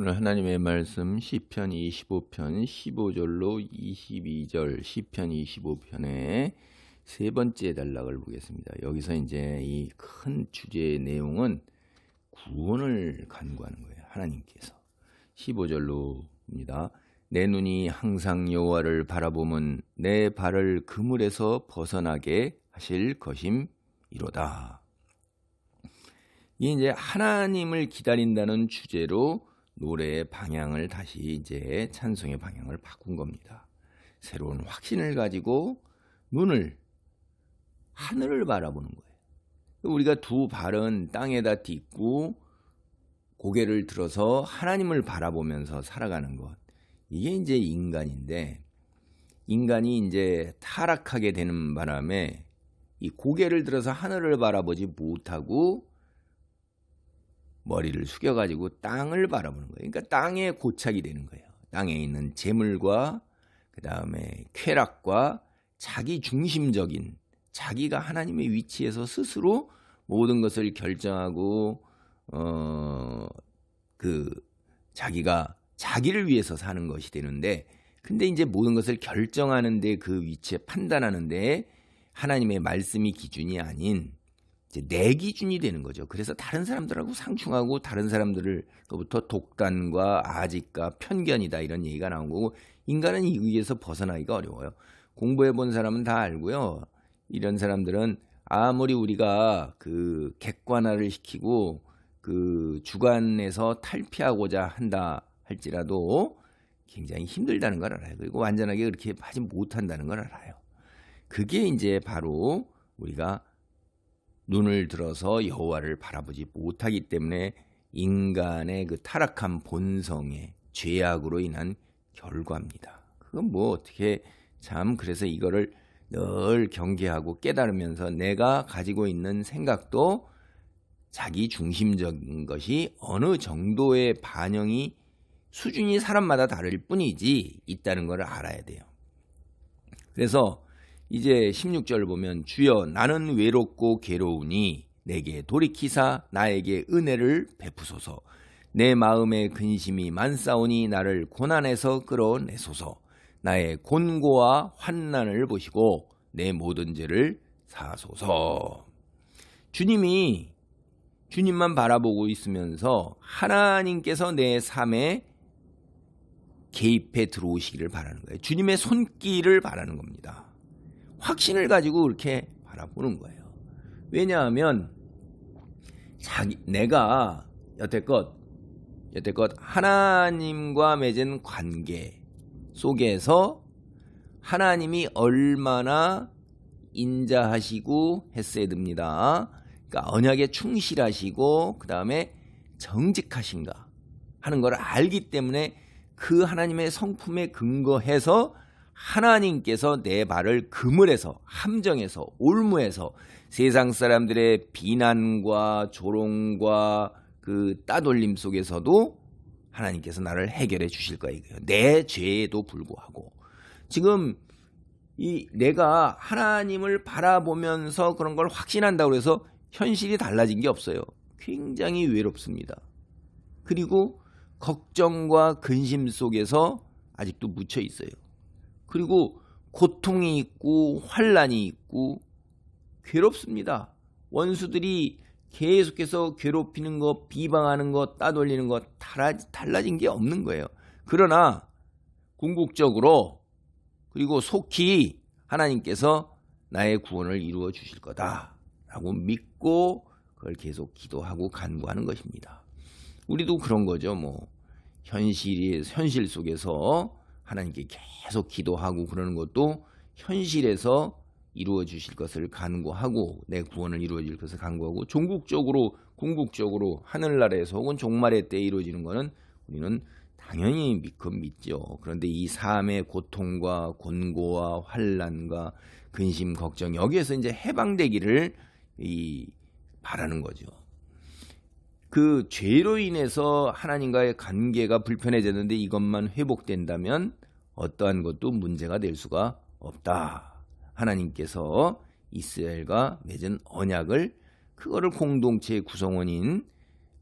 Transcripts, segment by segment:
오늘 하나님의 말씀 시편 25편 15절로 22절 시편 25편의 세 번째 단락을 보겠습니다. 여기서 이제 이 큰 주제의 내용은 구원을 간구하는 거예요. 하나님께서 15절로입니다. 내 눈이 항상 여호와를 바라보면 내 발을 그물에서 벗어나게 하실 것임이로다. 이 이제 하나님을 기다린다는 주제로 노래의 방향을 다시 이제 찬송의 방향을 바꾼 겁니다. 새로운 확신을 가지고 눈을 하늘을 바라보는 거예요. 우리가 두 발은 땅에다 딛고 고개를 들어서 하나님을 바라보면서 살아가는 것. 이게 이제 인간인데 인간이 이제 타락하게 되는 바람에 이 고개를 들어서 하늘을 바라보지 못하고 머리를 숙여가지고 땅을 바라보는 거예요. 그러니까 땅에 고착이 되는 거예요. 땅에 있는 재물과 그 다음에 쾌락과 자기 중심적인 자기가 하나님의 위치에서 스스로 모든 것을 결정하고 어 그 자기가 자기를 위해서 사는 것이 되는데 근데 이제 모든 것을 결정하는데 그 위치에 판단하는데 하나님의 말씀이 기준이 아닌 내 기준이 되는 거죠. 그래서 다른 사람들하고 상충하고 다른 사람들로부터 독단과 아직과 편견이다 이런 얘기가 나온 거고 인간은 이 의에서 벗어나기가 어려워요. 공부해 본 사람은 다 알고요. 이런 사람들은 아무리 우리가 그 객관화를 시키고 그 주관에서 탈피하고자 한다 할지라도 굉장히 힘들다는 걸 알아요. 그리고 완전하게 그렇게 하지 못한다는 걸 알아요. 그게 이제 바로 우리가 눈을 들어서 여호와를 바라보지 못하기 때문에 인간의 그 타락한 본성의 죄악으로 인한 결과입니다. 그건 뭐 어떻게 참 그래서 이거를 늘 경계하고 깨달으면서 내가 가지고 있는 생각도 자기 중심적인 것이 어느 정도의 반영이 수준이 사람마다 다를 뿐이지 있다는 것을 알아야 돼요. 그래서 이제 16절 보면 주여 나는 외롭고 괴로우니 내게 돌이키사 나에게 은혜를 베푸소서 내 마음의 근심이 만싸우니 나를 고난에서 끌어내소서 나의 곤고와 환난을 보시고 내 모든 죄를 사소서 주님이 주님만 바라보고 있으면서 하나님께서 내 삶에 개입해 들어오시기를 바라는 거예요. 주님의 손길을 바라는 겁니다. 확신을 가지고 그렇게 바라보는 거예요. 왜냐하면 자기 내가 여태껏 여태껏 하나님과 맺은 관계 속에서 하나님이 얼마나 인자하시고 했어야 됩니다. 그러니까 언약에 충실하시고 그 다음에 정직하신가 하는 걸 알기 때문에 그 하나님의 성품에 근거해서 하나님께서 내 발을 그물에서 함정에서 올무에서 세상 사람들의 비난과 조롱과 그 따돌림 속에서도 하나님께서 나를 해결해 주실 거예요. 내 죄에도 불구하고 지금 이 내가 하나님을 바라보면서 그런 걸 확신한다고 해서 현실이 달라진 게 없어요. 굉장히 외롭습니다. 그리고 걱정과 근심 속에서 아직도 묻혀 있어요. 그리고 고통이 있고 환란이 있고 괴롭습니다. 원수들이 계속해서 괴롭히는 것, 비방하는 것, 따돌리는 것 달라진 게 없는 거예요. 그러나 궁극적으로 그리고 속히 하나님께서 나의 구원을 이루어 주실 거다라고 믿고 그걸 계속 기도하고 간구하는 것입니다. 우리도 그런 거죠. 뭐 현실이 현실 속에서 하나님께 계속 기도하고 그러는 것도 현실에서 이루어 주실 것을 간구하고 내 구원을 이루어 줄 것을 간구하고 종국적으로 궁극적으로 하늘나라에서 혹은 종말의 때에 이루어지는 것은 우리는 당연히 믿고 믿죠. 그런데 이 삶의 고통과 곤고와 환란과 근심 걱정 여기에서 이제 해방되기를 이 바라는 거죠. 그 죄로 인해서 하나님과의 관계가 불편해졌는데 이것만 회복된다면 어떠한 것도 문제가 될 수가 없다. 하나님께서 이스라엘과 맺은 언약을 그거를 공동체의 구성원인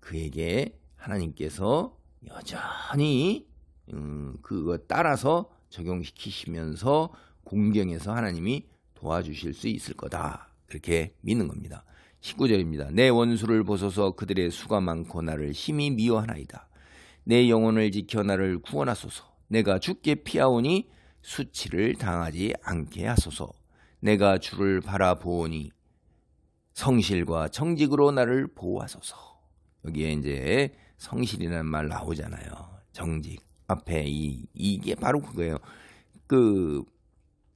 그에게 하나님께서 여전히 음, 그거 따라서 적용시키시면서 공경에서 하나님이 도와주실 수 있을 거다. 그렇게 믿는 겁니다. 19절입니다. 내 원수를 보소서 그들의 수가 많고 나를 심히 미워하나이다. 내 영혼을 지켜 나를 구원하소서. 내가 죽게 피하오니 수치를 당하지 않게 하소서. 내가 주를 바라보오니 성실과 정직으로 나를 보호하소서. 여기에 이제 성실이라는 말 나오잖아요. 정직. 앞에 이 이게 바로 그거예요. 그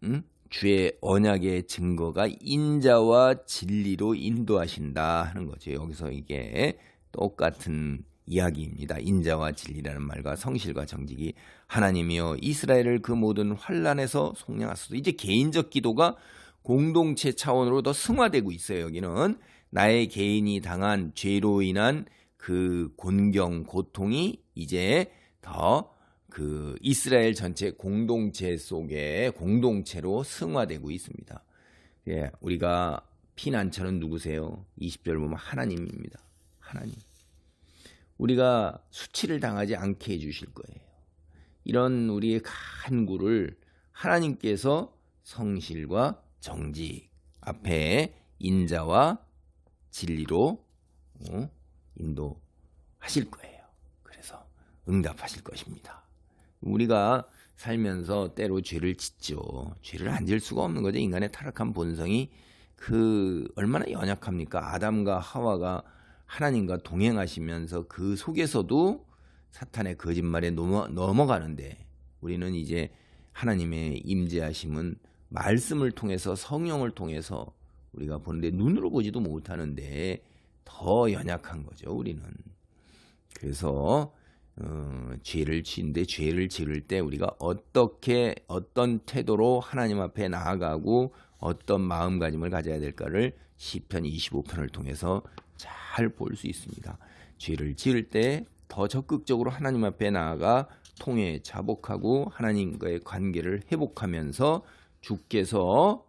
음? 주의 언약의 증거가 인자와 진리로 인도하신다 하는 거죠. 여기서 이게 똑같은 이야기입니다. 인자와 진리라는 말과 성실과 정직이 하나님이여 이스라엘을 그 모든 환란에서 속량하소서. 이제 개인적 기도가 공동체 차원으로 더 승화되고 있어요. 여기는 나의 개인이 당한 죄로 인한 그 곤경 고통이 이제 더 그 이스라엘 전체 공동체 속에 공동체로 승화되고 있습니다. 예, 우리가 피난처는 누구세요? 20절 보면 하나님입니다. 하나님. 우리가 수치를 당하지 않게 해주실 거예요. 이런 우리의 간구를 하나님께서 성실과 정직 앞에 인자와 진리로 어, 인도하실 거예요. 그래서 응답하실 것입니다. 우리가 살면서 때로 죄를 짓죠. 죄를 안질 수가 없는 거죠. 인간의 타락한 본성이 그 얼마나 연약합니까? 아담과 하와가 하나님과 동행하시면서 그 속에서도 사탄의 거짓말에 넘어, 넘어가는데 우리는 이제 하나님의 임재하심은 말씀을 통해서 성령을 통해서 우리가 보는데 눈으로 보지도 못하는데 더 연약한 거죠 우리는. 그래서 어, 죄를 지는데 죄를 지을 때 우리가 어떻게 어떤 태도로 하나님 앞에 나아가고 어떤 마음가짐을 가져야 될까를 시편 25편을 통해서 잘 볼 수 있습니다. 죄를 지을 때 더 적극적으로 하나님 앞에 나아가 통해 자복하고 하나님과의 관계를 회복하면서 주께서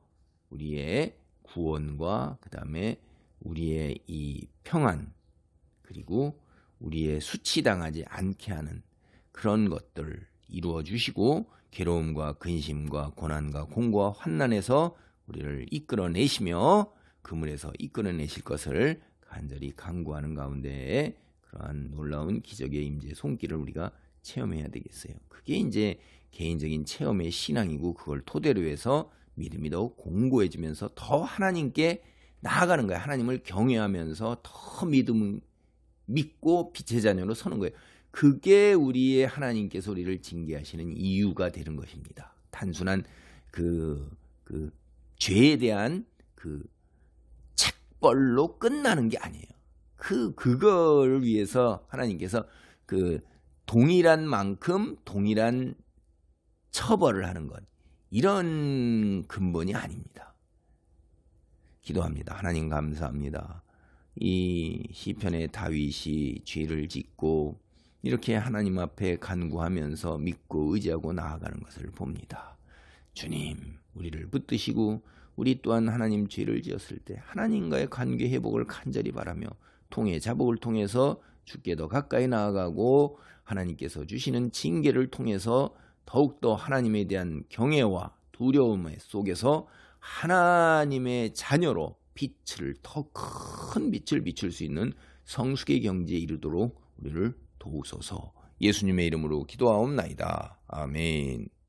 우리의 구원과 그 다음에 우리의 이 평안 그리고 우리의 수치당하지 않게 하는 그런 것들을 이루어 주시고 괴로움과 근심과 고난과 공고와 환난에서 우리를 이끌어내시며 그물에서 이끌어내실 것을 간절히 간구하는 가운데 그러한 놀라운 기적의 임재 손길을 우리가 체험해야 되겠어요. 그게 이제 개인적인 체험의 신앙이고 그걸 토대로 해서 믿음이 더욱 공고해지면서 더 하나님께 나아가는 거예요. 하나님을 경외하면서 더 믿음 믿고 빛의 자녀로 서는 거예요. 그게 우리의 하나님께서 우리를 징계하시는 이유가 되는 것입니다. 단순한 그, 그 죄에 대한 그책 벌로 끝나는 게 아니에요. 그 그걸 위해서 하나님께서 그 동일한 만큼 동일한 처벌을 하는 것 이런 근본이 아닙니다. 기도합니다. 하나님 감사합니다. 이 시편의 다윗이 죄를 짓고 이렇게 하나님 앞에 간구하면서 믿고 의지하고 나아가는 것을 봅니다. 주님, 우리를 붙드시고 우리 또한 하나님 죄를 지었을 때 하나님과의 관계 회복을 간절히 바라며 통해 자복을 통해서 주께 더 가까이 나아가고 하나님께서 주시는 징계를 통해서 더욱더 하나님에 대한 경외와 두려움 속에서 하나님의 자녀로 빛을 더 큰 빛을 비출 수 있는 성숙의 경지에 이르도록 우리를 도우소서 예수님의 이름으로 기도하옵나이다. 아멘.